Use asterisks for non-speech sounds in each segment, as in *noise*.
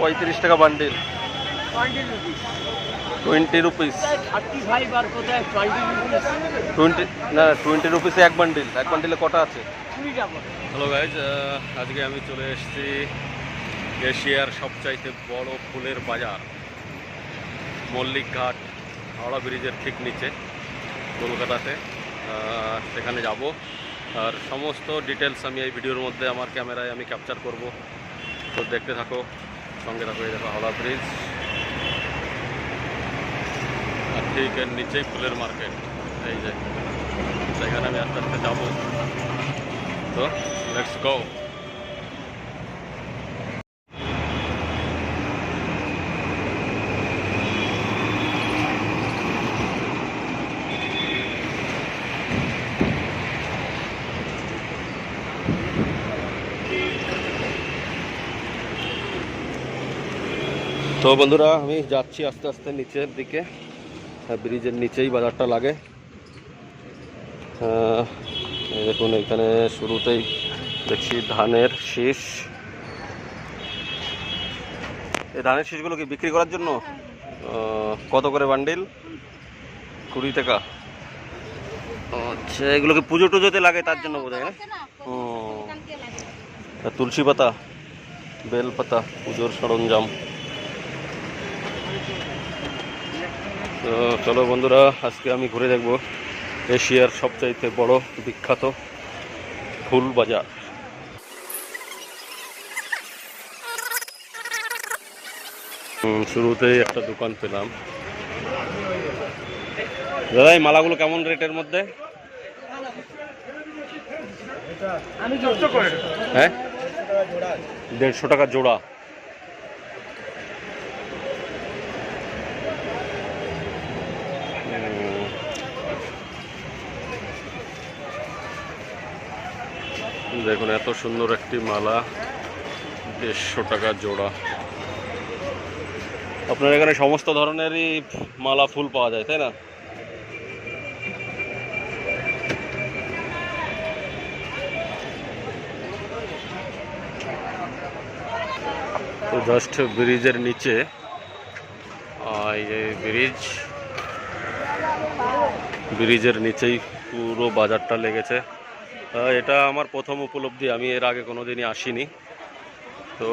পঁয়ত্রিশ টাকা bundle twenty rupees twenty না টোয়েন্টি রুপিসে এক বান্ডিল এক বান্ডিলে কটা আছে? হ্যালো গাইজ আজকে আমি চলে এসেছি এশিয়ার সবচাইতে বড় ফুলের বাজার মল্লিক ঘাট হাওড়া ব্রিজের ঠিক নিচে কলকাতাতে। সেখানে যাব। আর সমস্ত ডিটেলস আমি এই ভিডিওর মধ্যে আমার ক্যামেরায় আমি ক্যাপচার করব। তো দেখতে থাকো। সঙ্গে থাকো এই দেখো হাওড়া ব্রিজ আর ঠিক এর নিচেই ফুলের মার্কেট এই যে, সেখানে আমি আস্তে আস্তে যাব। তো লেটস গো তো বন্ধুরা আমি যাচ্ছি আস্তে আস্তে নিচের দিকে। হ্যাঁ, ব্রিজের নিচেই বাজারটা লাগে। দেখুন এখানে শুরুতেই দেখছি ধানের শীষ। এই ধানের শীষগুলো কি বিক্রি করার জন্য? কত করে বান্ডিল? কুড়ি টাকা। আচ্ছা এগুলো কি পুজো টুজোতে লাগে তার জন্য বোধ হয় তুলসী পাতা বেল পাতা পুজোর সরঞ্জাম। তো চলো বন্ধুরা আজকে আমি ঘুরে দেখব এশিয়ার সবচাইতে বড় বিখ্যাত ফুল বাজার। শুরুতেই একটা দোকান পেলাম। দাদা এই মালাগুলো কেমন রেটের মধ্যে? হ্যাঁ? দেড়শো টাকা জোড়া। দেখুন, এত সুন্দর একটি মালা, দেড়শো টাকা জোড়া। আপনার এখানে সমস্ত ধরনেরই মালা ফুল পাওয়া যায়, তাই না? তো জাস্ট ব্রিজের নিচে এই ব্রিজ, ব্রিজের নিচেই পুরো বাজারটা লেগেছে। এটা আমার প্রথম উপলব্ধি, আমি এর আগে কোনো দিনই আসিনি। তো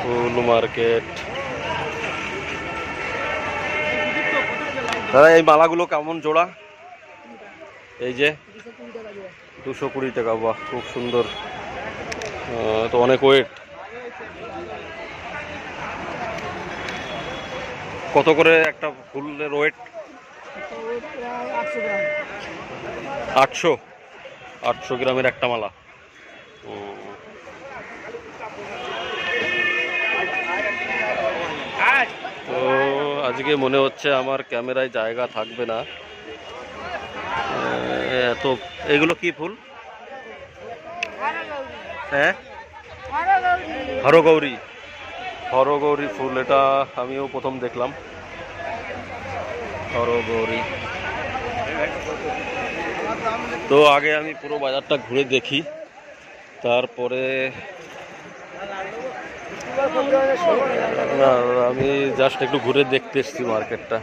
ফুল মার্কেট। দাদা, এই মালাগুলো কেমন জোড়া? এই যে, দুশো কুড়ি টাকা, বাহ, খুব সুন্দর। তো অনেক ওয়েট কত করে একটা ফুলের ওয়েট আটশো। আটশো গ্রামের একটা মালা। তো আজকে মনে হচ্ছে আমার ক্যামেরায় জায়গা থাকবে না। এত এগুলো কি ফুল? হ্যাঁ? হরগৌরী। হরগৌরী ফুল, এটা আমিও প্রথম দেখলাম। হরগৌরী। তো আগে আমি পুরো বাজারটা ঘুরে দেখি। তারপরে না আমি জাস্ট একটু ঘুরে দেখতে এসেছি মার্কেটটা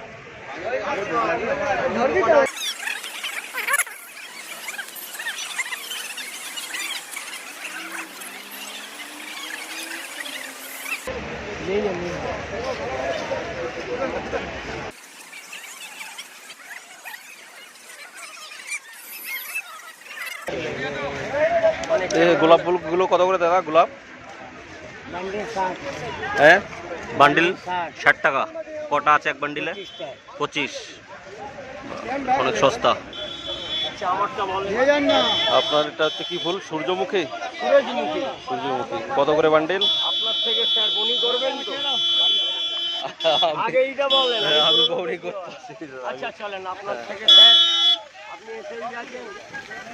গোলাপ ফুলগুলো কত করে দাদা গোলাপ? হ্যাঁ বান্ডিল ষাট। টাকা। কটা আছে এক বান্ডিলে? পঁচিশ। অনেক সস্তা। আপনার এটা হচ্ছে কি ফুল? সূর্যমুখী। সূর্যমুখী। কত করে বান্ডিল আপনার থেকে স্যার বনি করবেন তো *laughs* আগে এইটা বলেন আমি বৌনি বলব। করতেছি আচ্ছা চলেন আপনার থেকে স্যার আপনি এসেই গেছেন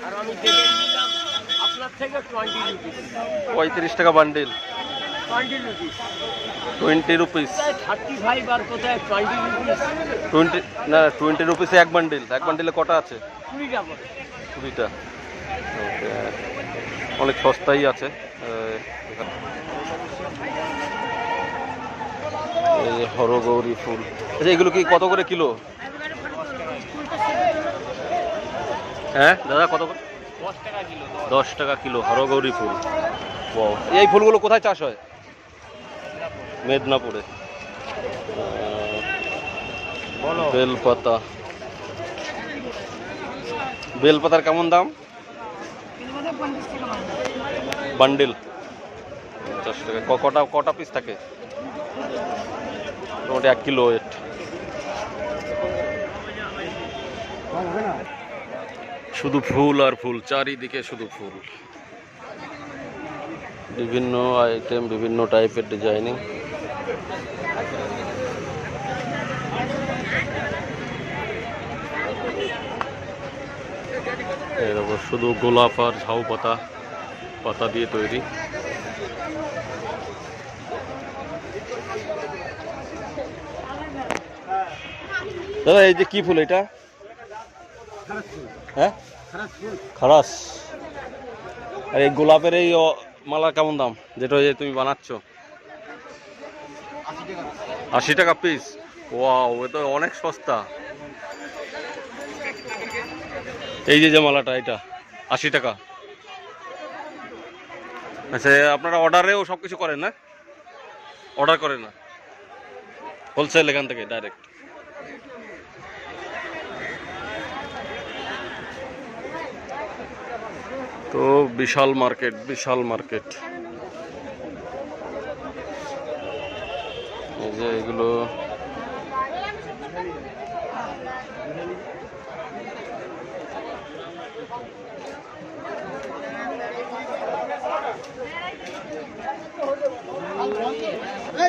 আর আমি দেখে নিলাম আপনার থেকে টোয়েন্টি রুপিস পঁয়ত্রিশ টাকা bundle twenty rupees twenty rupees thirty five আর কোথায় টোয়েন্টি রুপিস টোয়েন্টি না টোয়েন্টি রুপিসে এক বান্ডিল এক বান্ডিলে কটা আছে? কুড়িটা করে কুড়িটা। ওকে অনেক সস্তাই আছে। এই হরগৌরী ফুল। আচ্ছা এগুলো কি কত করে কিলো? হ্যাঁ দাদা কত করে? দশ টাকা কিলো হরগৌরী ফুল. এই ফুলগুলো কোথায় চাষ হয়? মেদিনীপুরে। বলো। বেলপাতা। বেলপাতার কেমন দাম? বান্ডিল। পঞ্চাশ টাকা। কটা কটা পিস থাকে? মোটামুটি এক কিলো ওয়েট শুধু ফুল আর ফুল, চারিদিকে শুধু ফুল। বিভিন্ন আইটেম বিভিন্ন টাইপের ডিজাইনিং এরকম শুধু গোলাপ আর ঝাউ পাতা পাতা দিয়ে তৈরি। দাদা, এই যে কি ফুল এটা? হ্যাঁ? খারাস। আর এই গোলাপের এই মালা কেমন দাম? যেটা যে তুমি বানাচ্ছ? আশি টাকা পিস ওয়াও এ তো অনেক সস্তা। এই যে যে মালাটা, এটা, আশি টাকা। আচ্ছা আপনারা অর্ডারেও সব কিছু করেন না? অর্ডার করেন না? হোলসেল এখান থেকে ডাইরেক্ট তো বিশাল মার্কেট বিশাল মার্কেট এই যে এগুলো এ,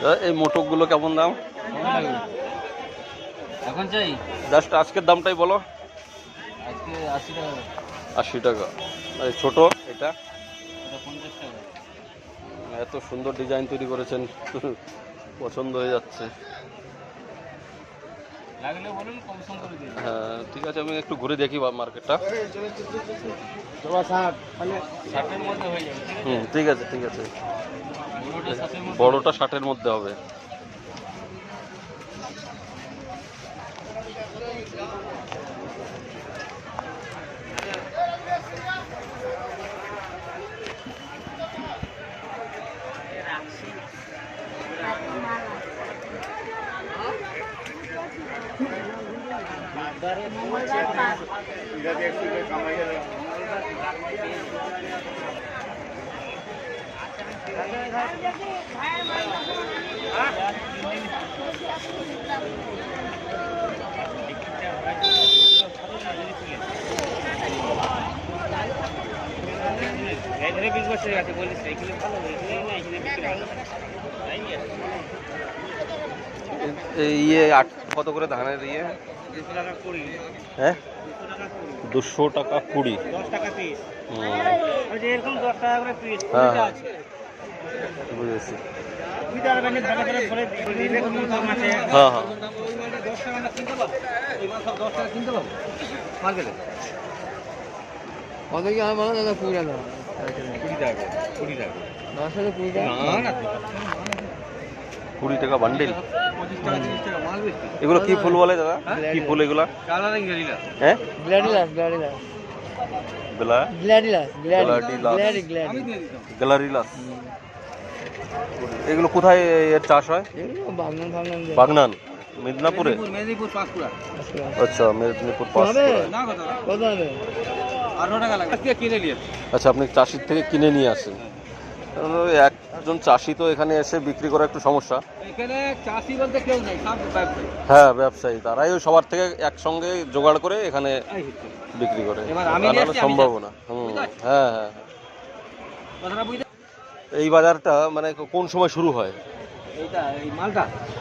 এই মোটকগুলো কেমন দাম? এখন চাই। জাস্ট আজকের দামটাই বলো। আজকে আশি টাকা আশি টাকা। আর ছোট এটা? এটা পঞ্চাশ টাকা। এত সুন্দর ডিজাইন তৈরি করেছেন। পছন্দ হয়ে যাচ্ছে। হ্যাঁ ঠিক আছে আমি একটু ঘুরে দেখি বা- মার্কেটটা। হুম ঠিক আছে ঠিক আছে। বড়টা ষাটের মধ্যে হবে। এখানে বিশ বছর আছে বলিস এখানে ভালো এখানে না এখানে বিক্রি ভালো তাই নিয়ে এই ইয়ে আট কত করে ধানের ইয়ে দুশো টাকা কুড়ি হ্যাঁ দুশো টাকা কুড়ি দুশো টাকা কুড়ি দশ টাকা পিস হুম, ওই যে এরকম দশ টাকা করে পিস হ্যাঁ, কুড়িটা হ্যাঁ। আছে বুঝেছি। কুড়ি টাকা হ্যাঁ। হ্যাঁ কত কি হয় কুড়ি কুড়ি কুড়ি দশ হাজার কুড়ি না কুড়ি বান্ডিল। এগুলো কি ফুল বলে দাদা? কি ফুল এগুলা? হ্যাঁ? গ্ল্যাডিলাস বেলা এগুলো কোথায় এর চাষ হয়? বাগনান মেদিনীপুরে? আচ্ছা মেদিনীপুর আচ্ছা আপনি চাষির থেকে কিনে নিয়ে আসেন। ওই একজন চাষি তো এখানে এসে বিক্রি করা একটু সমস্যা। এখানে চাষি বলতে কেউ নেই সব ব্যবসায়ী। হ্যাঁ ব্যবসায়ী। তারাই ওই সবার থেকে একসঙ্গে জোগাড় করে এখানে বিক্রি করে। এবার আমি তা নিয়ে নাহলে আসছি, আমি সম্ভব না। হুম হ্যাঁ হ্যাঁ। এই বাজারটা মানে কোন সময় শুরু হয়?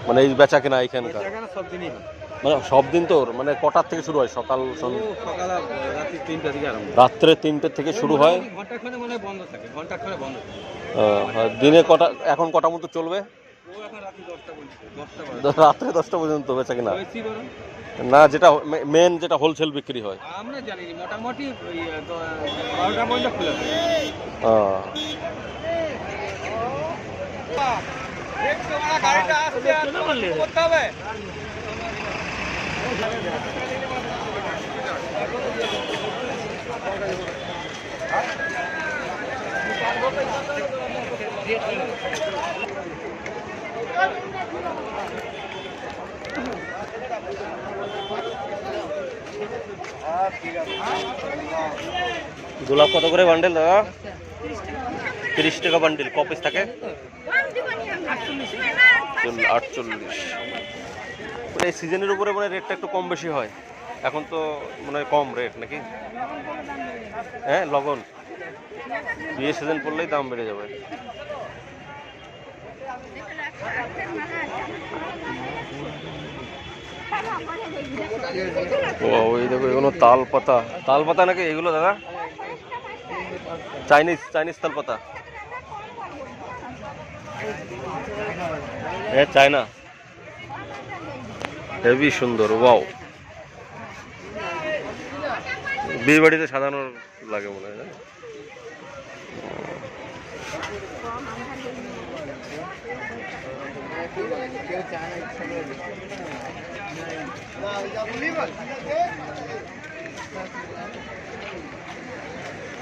মানে এই বেচা কেনা এখানকার হয়। মানে সব দিন তো মানে কটার থেকে শুরু হয়? সকাল সকাল রাত্রি তিনটা থেকে শুরু হয়? আর দিনে কটা এখন কটা মতো চলবে? রাত্রি দশটা পর্যন্ত বেচা কিনা? না যেটা মেন যেটা হোলসেল বিক্রি হয়? আমরা জানি মোটামুটি বারোটা পর্যন্ত খোলা থাকে আহ, করতে হবে গোলাপ কত করে বান্ডেল দাদা? তিরিশ টাকা বান্ডেল ক থাকে? আটচল্লিশ। এই সিজনের উপরে মানে রেটটা একটু কম বেশি হয়। এখন তো মনে কম রেট নাকি? হ্যাঁ লগন বিয়ে সিজন পড়লেই দাম বেড়ে যাবে। ওই দেখো, এগুলো তাল পাতা। তাল পাতা নাকি এগুলো, দাদা? চাইনিজ চাইনিজ তাল পাতা। হ্যাঁ চায়না। হেভি সুন্দর, ওয়াও। বিয়ে বাড়িতে সাজানোর লাগে মনে হয় না চায় না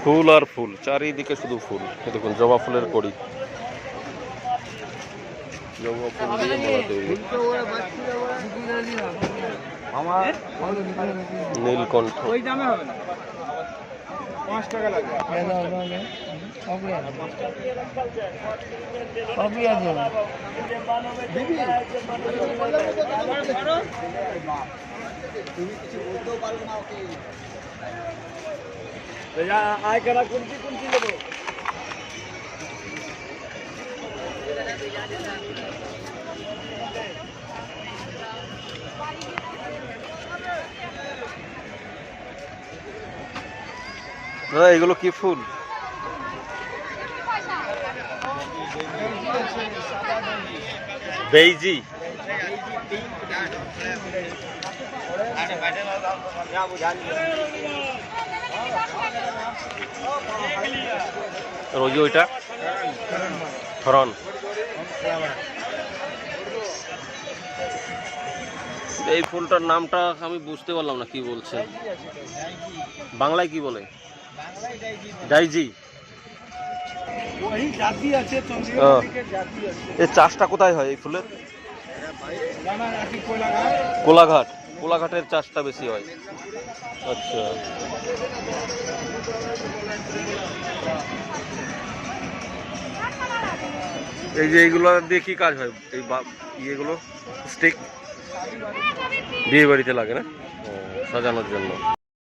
ফুল আর ফুল, চারিদিকে শুধু ফুল। দেখুন, জবা ফুলের কড়ি। জবা ফুল দিয়ে মালা তৈরি আমার নীলকণ্ঠ। ওই দামে হবে না। পাঁচ টাকা লাগবে। সবই আছে। সবই আছে। আয় কেনা কোনটি কোনটি দেবো? দাদা এগুলো কি ফুল? বেইজি। আর ওইটা? ফরন এই ফুলটার নামটা আমি বুঝতে পারলাম না, কি বলছে? বাংলায় কি বলে? ডাইজি। এই চাষটা কোথায় হয় এই ফুলের? কোলাঘাট। কোলাঘাটের চাষটা বেশি হয়। আচ্ছা। এই যে এইগুলো দিয়ে কি কাজ হয়? এই বা- ইয়েগুলো স্টিক বিয়ে বাড়িতে লাগে না? সাজানোর জন্য।